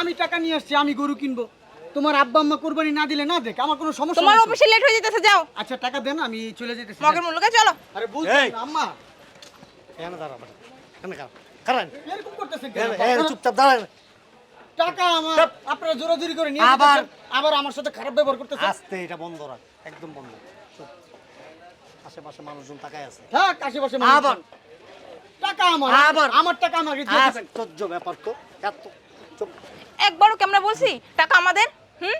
আমি টাকা নিয়ে আসছি আমি গরু কিনবো। তোমার আব্বা আম্মা কোরবানি না দিলে না দেখ আমার কোনো সমস্যা তোমার অফিসে লেট হয়ে যেতেছে যাও। আচ্ছা টাকা দেন আমি চলে যেতেছি। মগের মূল্যকে চলো। আরে বুঝছি না, আম্মা। এখানে দাঁড়া খারাপ কারণ এরকম করতেছেন কেন? চুপচাপ দাঁড়ান। টাকা আমার। আপনারা জোরাজুরি করে নিয়ে আবার- আবার আমার সাথে খারাপ ব্যবহার করতেছেন? আস্তে এটা বন্ধ রাখ। একদম বন্ধ। আশেপাশে মানুষজন তাকায় আছে। থাক আশেপাশে আবার। টাকা আমার আবার। আমার টাকা আমাকে দিয়ে দেবেন। আশ্চর্য ব্যাপার তো এত একবারও কেমন বলছি? টাকা আমাদের? হুম?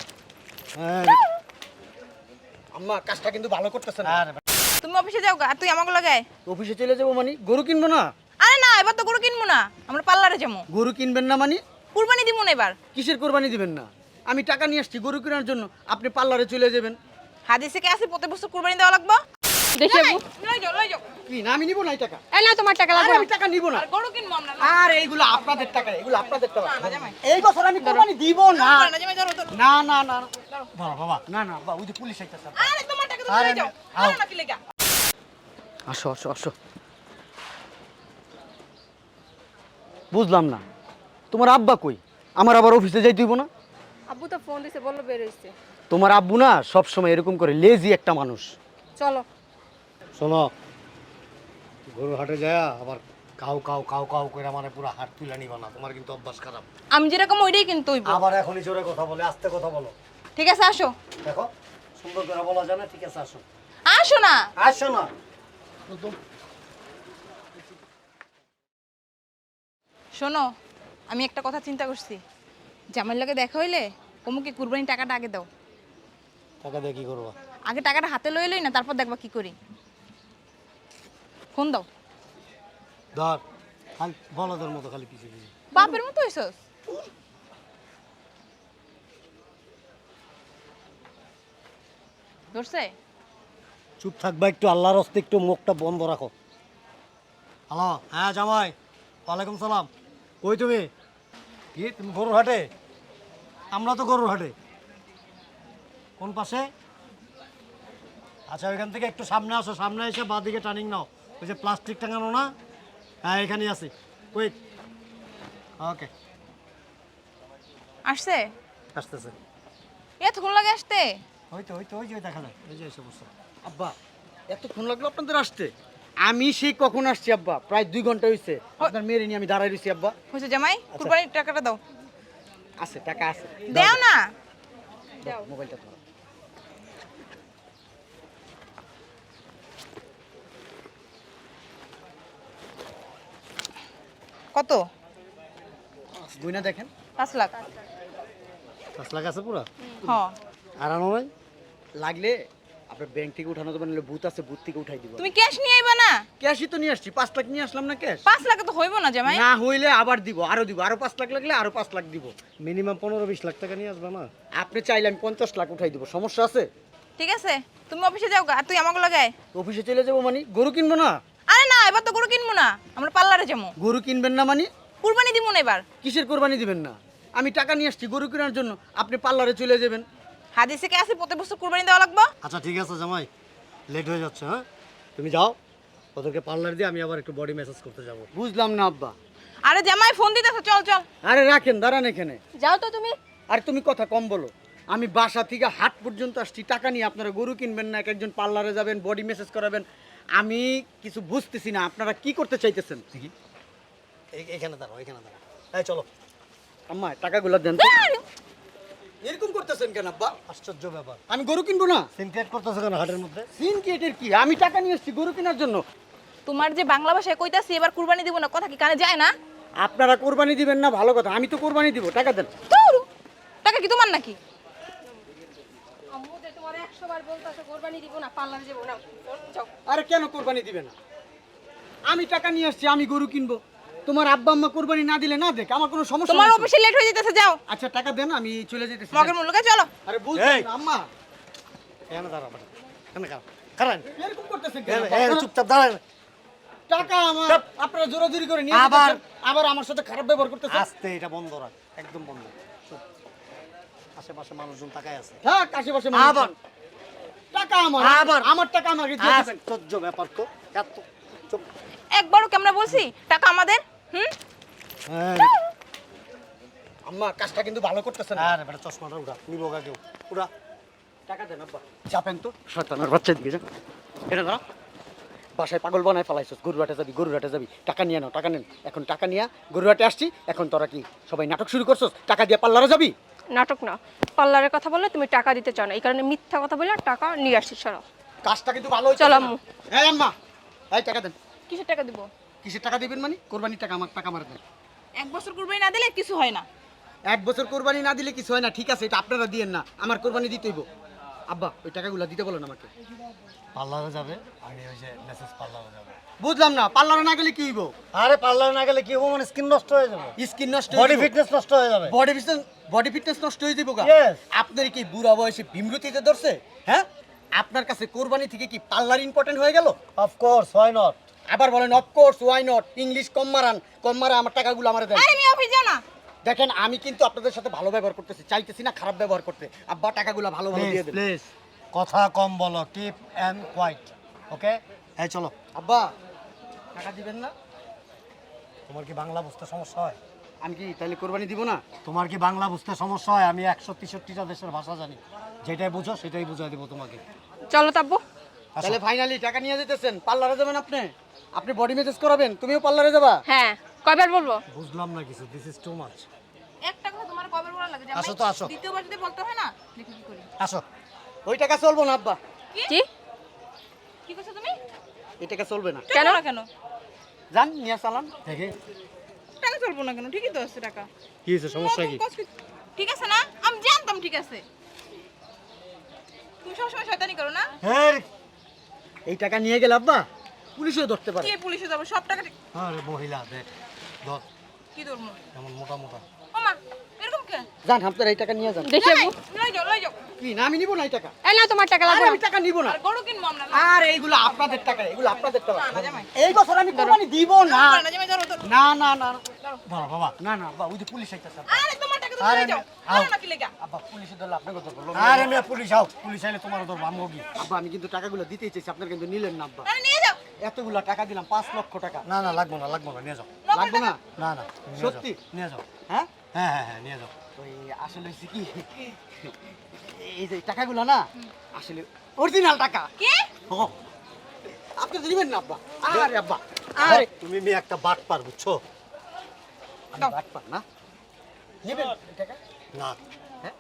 হ্যাঁ, আম্মা কাজটা কিন্তু ভালো করতেছেন না। তুমি অফিসে যাও গা, আর তুই আমাকে লগে অফিসে চলে যাব মানে? গরু কিনবো না? আরে না এবার তো গরু কিনবো না। আমরা পার্লারে যাব। গরু কিনবেন না মানে? কুরবানি দিব না এবার। কিসের কোরবানি দিবেন না? আমি টাকা নিয়ে আসছি গরু কেনার জন্য। আপনি পার্লারে চলে যাবেন। হাদিসে কে আছে? প্রতি বছর কুরবানি দেওয়া লাগবে? দেখি লই, লই যাও লই যাও। কি না আমি নিব না টাকা? এই না তোমার টাকা লাগবে। আমি টাকা নিব না। আর গরু কিনবো আমরা আর এইগুলো আপনাদের টাকা এগুলো আপনাদের টাকা। এই বছর আমি কোরবানি দিব না। না জামাই ধরো ধরো। না না না না। বাবা বাবা। না না বা ওই যে পুলিশ আইতাছে। আরে তোমার টাকা তো আরে যাও। না, না কি লেগা। আসো আসো আসো। বুঝলাম না। তোমার আব্বা কই? আমার আবার অফিসে যাই হইব না? আব্বু তো ফোন দিছে বলল বের হইছে। তোমার আব্বু না সব সময় এরকম করে লেজি একটা মানুষ। চলো। শোনো গরু হাটে যায় আবার কাউ কাউ কাউ কাউ করে মানে পুরো হাট তুলে নিবা না তোমার কিন্তু অভ্যাস খারাপ। আমি যেরকম ওইটাই কিন্তু হইব। আবার এখনই জোরে কথা বলে আস্তে কথা বলো। ঠিক আছে আসো। দেখো সুন্দর করে বলা যায় না ঠিক আছে আসো। আসো না। আসো না। শোনো আমি একটা কথা চিন্তা করছি। জামাইর লাগে দেখা হইলে কমুকে কুরবানি টাকাটা আগে দাও। টাকা দিয়ে কি করবা? আগে টাকাটা হাতে লই লই না তারপর দেখবা কি করি। ফোন দাও। ধর খালি বলদের মতো খালি পিছিয়ে পিছিয়ে বাপের মতো হইছস? ধরছে? চুপ থাকবা একটু আল্লাহর হস্তে একটু মুখটা বন্ধ রাখো। হ্যালো হ্যাঁ জামাই ওয়ালাইকুম সালাম। কই তুমি? কি তুমি গরুর হাটে? আমরা তো গরুর হাটে। কোন পাশে? আচ্ছা ওইখান থেকে একটু সামনে আসো সামনে এসে বাঁ দিকে টার্নিং নাও। ওই যে প্লাস্টিক টাঙানো না? হ্যাঁ এখানেই আছি। ওয়েট ওকে আসছে? আসতেছে। এতক্ষণ লাগে আসতে? ওই তো ওই তো ওই যে দেখা যায়। ওই যে এসে বসো আব্বা এতক্ষণ লাগল আপনাদের আসতে? আমি সেই কখন আসছি আব্বা? প্রায় দুই ঘণ্টা হয়েছে আপনার মেয়ের নিয়ে আমি দাঁড়াই রয়েছি আব্বা। হয়েছে জামাই? কুরবানির টাকাটা দাও। আছে টাকা আছে। দেও না। দাও, মোবাইলটা কত? গুইনা দেখেন। পাঁচ লাখ। পাঁচ লাখ আছে পুরো? হ। আর আনো নাই? লাগলে আপনার ব্যাংক থেকে উঠানো নাহলে বুথ আছে বুথ থেকে উঠাই দিব। তুমি ক্যাশ নিয়ে আইবা না? ক্যাশই তো নিয়ে আসছি পাঁচ লাখ নিয়ে আসলাম না ক্যাশ পাঁচ লাখে তো হইব না জামাই। না হইলে আবার দিব আরও দিব আরও পাঁচ লাখ লাগলে আরও পাঁচ লাখ দিব। মিনিমাম পনেরো বিশ লাখ টাকা নিয়ে আসবে না? আপনি চাইলে আমি পঞ্চাশ লাখ উঠাই দিব সমস্যা আছে? ঠিক আছে তুমি অফিসে যাও গা, আর তুই আমাকে লগে আয়। অফিসে চলে যাব মানে গরু কিনবো না? আরে না এবার তো গরু কিনবো না। আমরা পার্লারে যাব। গরু কিনবেন না মানে? কুরবানি দিব না এবার। কিসের কোরবানি দিবেন না? আমি টাকা নিয়ে আসছি গরু কেনার জন্য। আপনি পার্লারে চলে যাবেন। হাদিসে কে আছে প্রতি বছর কুরবানি দেওয়া লাগবে? আচ্ছা ঠিক আছে জামাই। লেট হয়ে যাচ্ছে হ্যাঁ? তুমি যাও। ওদেরকে পার্লার দিয়ে আমি আবার একটু বডি মেসেজ করতে যাব। বুঝলাম না আব্বা। আরে জামাই ফোন দিতেছে চল চল। আরে রাখেন দাঁড়ান এখানে। যাও তো তুমি। আরে তুমি কথা কম বলো। আমি বাসা থেকে হাট পর্যন্ত আসছি টাকা নিয়ে আপনারা গরু কিনবেন না এক একজন পার্লারে যাবেন বডি মেসেজ করাবেন। আমি কিছু বুঝতেছি না আপনারা কি করতে চাইতেছেন? এখানে দাঁড়াও এখানে দাঁড়াও। এই চলো। আম্মা টাকাগুলো দেন তো। এরকম করতেছেন কেন আব্বা? আশ্চর্য ব্যাপার। আমি গরু কিনবো না? সিনক্রেট করতেছো কেন হাটের মধ্যে? সিন কেটের কি? আমি টাকা নিয়ে এসেছি গরু কেনার জন্য। তোমার যে বাংলা ভাষায় কইতাছি এবার কুরবানি দিব না কথা কি কানে যায় না? আপনারা কোরবানি দিবেন না ভালো কথা। আমি তো কোরবানি দিব টাকা দেন। টাকা কি তোমার নাকি? যে তোমার একশো বার বলতেছে কোরবানি দিব না পার্লারে যাব না। যাও। আরে কেন কোরবানি দিবে না? আমি টাকা নিয়ে আসছি আমি গরু কিনবো। তোমার আব্বা আম্মা কোরবানি না দিলে না দেখ আমার কোনো সমস্যা তোমার নেই তো। অফিসে লেট হয়ে যেতেছে যাও। আচ্ছা টাকা দেন আমি চলে যেতেছি। মগের মূল্যকে চলো। আরে এই। না, আম্মা। এখানে বেটা। এখানে দাঁড়াও কারণ এরকম করতেছেন কেন? চুপচাপ দাঁড়ান। টাকা আমার। আপনারা জোরাজুরি করে নিয়ে আবার- আবার আমার সাথে খারাপ ব্যবহার করতেছেন? আস্তে এটা বন্ধ রাখ। একদম বন্ধ। চুপ। আশেপাশে মানুষজন তাকায় আছে। থাক আশেপাশে আবার। টাকা আমার আবার। আমার টাকা আমাকে দিয়ে দেবেন আশ্চর্য ব্যাপার তো এত চুপ একবারও কেমন বলছি? টাকা আমাদের? হুম? হ্যাঁ, আম্মা কাজটা কিন্তু ভালো করতেছেন। আরে বেটা চশমাটা উঠা নিবো গা কেউ উঠা টাকা দেন আব্বা। চাপেন তো। শয়তানের বাচ্চা দিকে যান এটা দাঁড়া বাসায় পাগল বানায় ফেলাইছস গরুরাটে যাবি গরুরাটে যাবি। টাকা নিয়ে নাও টাকা নেন। এখন টাকা নিয়ে গরুরাটে আসছি এখন তোরা কি সবাই নাটক শুরু করছস? টাকা দিয়ে পাল্লারে যাবি? নাটক না। পার্লারের কথা বললে তুমি টাকা দিতে চাও না। এই কারণে মিথ্যা কথা বললে টাকা নিয়ে আসছি সরো কাজটা কিন্তু ভালো হয়েছে চলাম আম্মু। হ্যাঁ আম্মা এই টাকা দেন। কিসের টাকা দিব? কিসের টাকা দিবেন মানে? কোরবানির টাকা আমার টাকা মারা দেন। এক বছর কুরবানি না দিলে কিছু হয় না। এক বছর কোরবানি না দিলে কিছু হয় না। ঠিক আছে এটা আপনারা দিয়েন না। আমার কোরবানি দিতেইব আব্বা ওই টাকাগুলো দিতে বলেন আমাকে। পার্লারে যাবে আমি ওই যে মেসেজ পার্লারে যাবে। বুঝলাম না পার্লারে না গেলে কি হইব? আরে পার্লারে না গেলে কি হব মানে স্কিন নষ্ট হয়ে যাবে। স্কিন নষ্ট বডি ফিটনেস নষ্ট হয়ে যাবে। বডি ফিটনেস বডি ফিটনেস নষ্ট হয়ে যাব গা। আপনার কি বুড়া বয়সে ভীমরতিতে ধরছে হ্যাঁ? আপনার কাছে কোরবানি থেকে কি পার্লার ইম্পর্টেন্ট হয়ে গেল? অফকোর্স হোয়াই নট আবার বলেন of course why not English কম মারান কম মারা আমার টাকাগুলো আমার দেন। আরে আমি অফিস যাও না। দেখেন আমি কিন্তু আপনাদের সাথে ভালো ব্যবহার করতেছি চাইতেছি না খারাপ ব্যবহার করতে। আব্বা টাকাগুলো ভালো ভালো দিয়ে দেন। প্লিজ কথা কম বলো কিপ অ্যান্ড কোয়াইট ওকে এই চলো। আব্বা টাকা দিবেন না? তোমার কি বাংলা বুঝতে সমস্যা হয়? আমি কি তাহলে কোরবানি দিব না? তোমার কি বাংলা বুঝতে সমস্যা হয়? আমি একশো তেষট্টিটা দেশের ভাষা জানি। যেটাই বুঝো সেটাই বুঝাই দেবো তোমাকে। চলো তাব্বু। তাহলে ফাইনালি টাকা নিয়ে যেতেছেন পার্লারে যাবেন আপনি? আপনি বডি মেসেজ করাবেন তুমিও পার্লারে যাবা? হ্যাঁ। কয়বার বলব? বুঝলাম না কিছু দিস ইজ টু মাচ একটা কথা তোমার কবে বলা লাগে? আসো তো, আসো। দ্বিতীয়বার যদি বলতে হয় না দেখি কি করি। আসো। ওই টাকা চলবো না আব্বা। কি? কি? করছ তুমি? এই টাকা চলবে না। কেন? না কেন? যান নিয়ে চালান। দেখি। টাকা চলবো না কেন? ঠিকই তো আছে টাকা। কি হয়েছে সমস্যা কি? ঠিক আছে না? আমি জানতাম ঠিক আছে। তুমি সবসময় শয়তানি করো না? হ্যাঁ এই টাকা নিয়ে গেলে আব্বা পুলিশও ধরতে পারে। কে পুলিশে যাব? সব টাকা আরে মহিলা দেখ। ধর। কি ধরবো? এমন মোটা মোটা। ওমা এরকম কে? যান আপনারা এই টাকা নিয়ে যান দেখি লই লই যাও লই যাও। কি না আমি নিব না এই টাকা? এই না তোমার টাকা লাগবে আমি টাকা নিব না। আর গরু কিনবো আমরা আর এইগুলো আপনাদের টাকা এগুলো আপনাদের টাকা। এই বছর আমি কোরবানি দিব না। না না না। ধরো। বাবা। না না আব্বা ওই যে পুলিশ আইতাছে। আরে তোমার টাকা তো লই যাও। আও। আরে না কি লেগা। আব্বা পুলিশে ধরলে আপনাকে ধরবো আরে মেয়ে পুলিশ আও। পুলিশ আইলে তোমার ধরবো আমগো কি আব্বা আমি কিন্তু টাকাগুলো দিতেই চাইছি আপনার কিন্তু নিলেন না আব্বা। আরে নিয়ে যাও। এতগুলা টাকা দিলাম পাঁচ লক্ষ টাকা। না না লাগবো না লাগবো না নিয়ে যাও। লাগবে না? না না সত্যি? নিয়ে যাও। হ্যাঁ? হ্যাঁ হ্যাঁ হ্যাঁ নিয়ে যাও। ওই আসলে হচ্ছে কি এই যে টাকাগুলো না আসলে অরিজিনাল টাকা। কি? ও আপনি তো দিবেন না আব্বা। আরে আব্বা। আরে। তুমি মেয়ে একটা বাট পার বুঝছ? আমি বাট পার না? নেবেন টাকা? না। হ্যাঁ?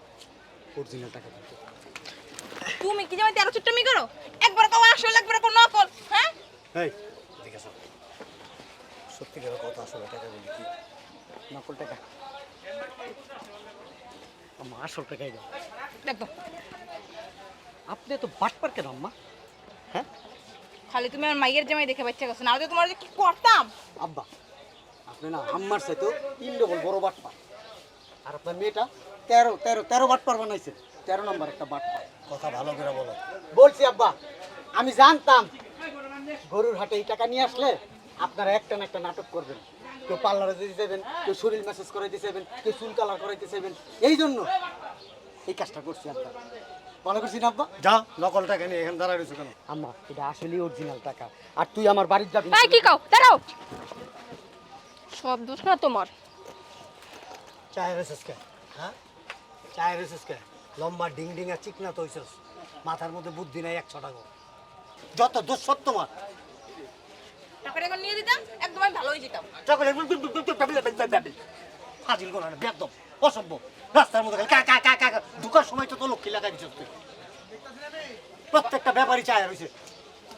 অরিজিনাল টাকা তুমি কি জামাই তেরো চুট্টমি করো? একবার কাও আসল একবার কাও নকল হ্যাঁ? এই সত্যিকার কথা আসলে টাকা বলি কি? নকল টাকা? আম্মা আসল টাকাই দাও। দেখো। আপনি তো বাট পার কেন আম্মা? হ্যাঁ? খালি তুমি আমার মাইয়ের জামাই দেখে বাচ্চা গেছো না তোমার যে কি করতাম? আব্বা আপনি না আম্মার সাথে তিন ডবল বড় বাট পার আর আপনার মেয়েটা তেরো তেরো তেরো বাট পার বানাইছে। তেরো নম্বর একটা বাট পার কথা ভালো করে বলো। বলছি আব্বা আমি জানতাম গরুর হাটে এই টাকা নিয়ে আসলে আপনারা একটা না একটা নাটক করবেন। কেউ পার্লারে দিতে চাইবেন কেউ শরীর ম্যাসেজ করাইতে চাইবেন কেউ চুল কালার করাইতে চাইবেন। এই জন্য এই কাজটা করছি আব্বা ভালো করছি না আব্বা? যাও নকল টাকা নিয়ে এখানে দাঁড়ায় রয়েছো কেন? আম্মা এটা আসলেই অরিজিনাল টাকা। আর তুই আমার বাড়ির যাবি। এই কি কাও? দাঁড়াও। সব দোষ না তোমার। চায়ের রেসেস কে? হ্যাঁ? চায়ের রেসেস কে? লম্বা ডিং ডিং আর চিকনা তো হইছস মাথার মধ্যে বুদ্ধি নাই একশো টাকা। যত দোষ সব তোমার। টাকাটা এখন নিয়ে দিতাম একদম আমি ভালো যেতাম চকলেট ফাজিল অসভ্য। রাস্তার মধ্যে কা কা কা কা। ঢুকার সময় তো তো লক্ষ্মী লাগাই দিচ্ছ তুই। প্রত্যেকটা ব্যাপারই চায় রয়েছে।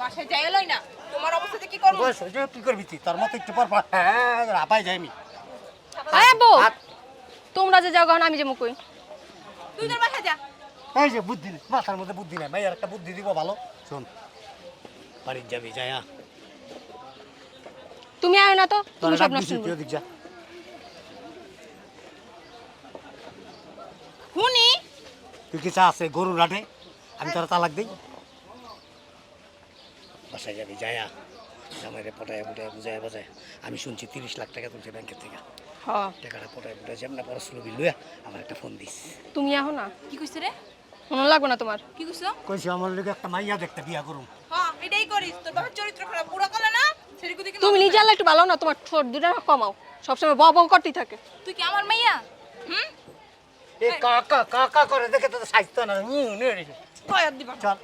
বাসায় যাই লই না। তোমার অবস্থাতে কি করব? বয়স হয়েছে কি করবি তুই? তার মতো একটু পর পর হ্যাঁ রাপাই আরে বউ তোমরা যে যাও আমি যে মুকুই। তুই তোর বাসায় যা। এই যে বুদ্ধি নেই মাথার মধ্যে বুদ্ধি নাই ভাই আর একটা বুদ্ধি দিব ভালো। শোন বাড়ির যাবি যায়া। তুমি আয় না তো তুমি সব নষ্ট হুনি? তুই কি চা আছে? গরুর রাটে আমি তোর তালাক দিই। বাসায় যাবি যায়া। জামাইরে পটায় পুটায় বুঝায় বাজায়। আমি শুনছি তিরিশ লাখ টাকা তুলছে ব্যাংকের থেকে। হ্যাঁ টাকাটা পটায় পুটায় যেমন পড়াশুনো বিল লইয়া আমার একটা ফোন দিস। তুমি আহো না। কি কইছ রে? মনে লাগবে না তোমার। কি কইছ? কইছি আমার লোক একটা মাইয়া দেখতে বিয়া করুম। হ্যাঁ এটাই করিস। তোর বাবার চরিত্র খারাপ পুরো না তুমি নিজে আল্লাহ একটু ভালো না তোমার ঠোঁট দুটা কমাও। সবসময় ব বউ করতেই থাকে। তুই কি আমার মাইয়া? হুম? এ কাকা কাকা করে দেখে তো সাইতো না রে চল।